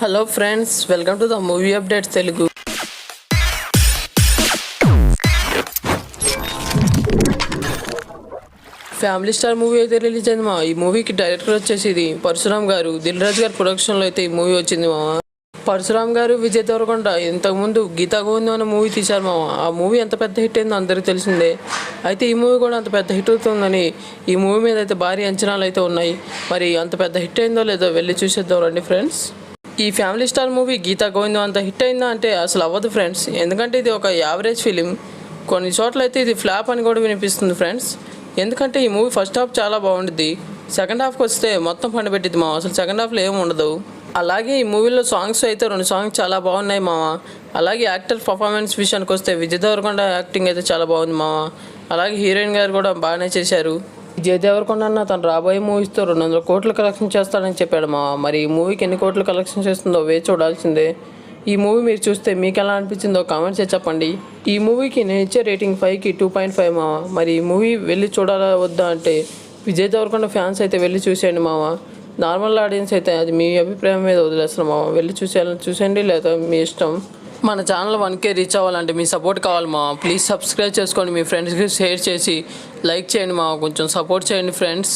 Hello friends welcome to the movie update Telugu family star movie అయితే release అయింది మా ఈ మూవీకి డైరెక్టర్ వచ్చేసి ఇది పరశురామ్ గారు. దిల్ రాజు గారి ప్రొడక్షన్లో అయితే ఈ మూవీ వచ్చింది మా పరశురామ్ గారు విజయ్ దేవరకొండ ఇంతకుముందు గీతా గోవిందం అనే మూవీ తీశారు మామ ఆ మూవీ ఎంత పెద్ద హిట్ అయిందో అందరికీ తెలిసిందే. అయితే ఈ మూవీ కూడా అంత పెద్ద హిట్ అవుతుందని ఈ మూవీ మీద అయితే భారీ అంచనాలు అయితే ఉన్నాయి. మరి అంత పెద్ద హిట్ అయిందో లేదో వెళ్ళి చూసేద్దాం రండి ఫ్రెండ్స్ ఈ family star movie Geetha Govindam అంత హిట్ అయిందా అంటే అసలు అవ్వదు ఫ్రెండ్స్ ఎందుకంటే ఇది ఒక యావరేజ్ ఫిలిం కొన్ని చోట్ల అయితే ఇది ఫ్లాప్ అని కూడా వినిపిస్తుంది ఫ్రెండ్స్ ఎందుకంటే ఈ మూవీ ఫస్ట్ హాఫ్ చాలా బాగుంటుంది సెకండ్ హాఫ్కి వస్తే మొత్తం పండబెట్టింది మా అసలు సెకండ్ హాఫ్లో ఏమి ఉండదు. అలాగే ఈ మూవీలో సాంగ్స్ అయితే రెండు సాంగ్స్ చాలా బాగున్నాయి మామ. అలాగే యాక్టర్ పర్ఫార్మెన్స్ విషయానికి వస్తే విజయ్ దేవరకొండ యాక్టింగ్ అయితే చాలా బాగుంది మామ. అలాగే హీరోయిన్ గారు కూడా బాగానే చేశారు. విజయ్ దేవరకొండ అన్న తను రాబోయే మూవీస్తో రెండు వందల కోట్లు కలెక్షన్ చేస్తాడని చెప్పాడు మా మరి ఈ మూవీకి ఎన్ని కోట్లు కలెక్షన్ చేస్తుందో వే చూడాల్సిందే. ఈ మూవీ మీరు చూస్తే మీకు ఎలా అనిపించిందో కామెంట్స్ చెప్పండి. ఈ మూవీకి నేను ఇచ్చే రేటింగ్ ఫైవ్కి టూ పాయింట్ ఫైవ్ మామ మరి ఈ మూవీ వెళ్ళి చూడాలా వద్దా అంటే విజయ్ దేవరకొండ ఫ్యాన్స్ అయితే వెళ్ళి చూసేయండి మామ నార్మల్ ఆడియన్స్ అయితే అది మీ అభిప్రాయం మీద వదిలేస్తున్నాం మామ వెళ్ళి చూసేయాలని చూసేయండి లేదా మీ ఇష్టం. మన ఛానల్ వన్ కే రీచ్ అవ్వాలంటే మీ సపోర్ట్ కావాలి మా. ప్లీజ్ సబ్స్క్రైబ్ చేసుకోండి మీ ఫ్రెండ్స్కి షేర్ చేసి లైక్ చేయండి మా. కొంచెం సపోర్ట్ చేయండి ఫ్రెండ్స్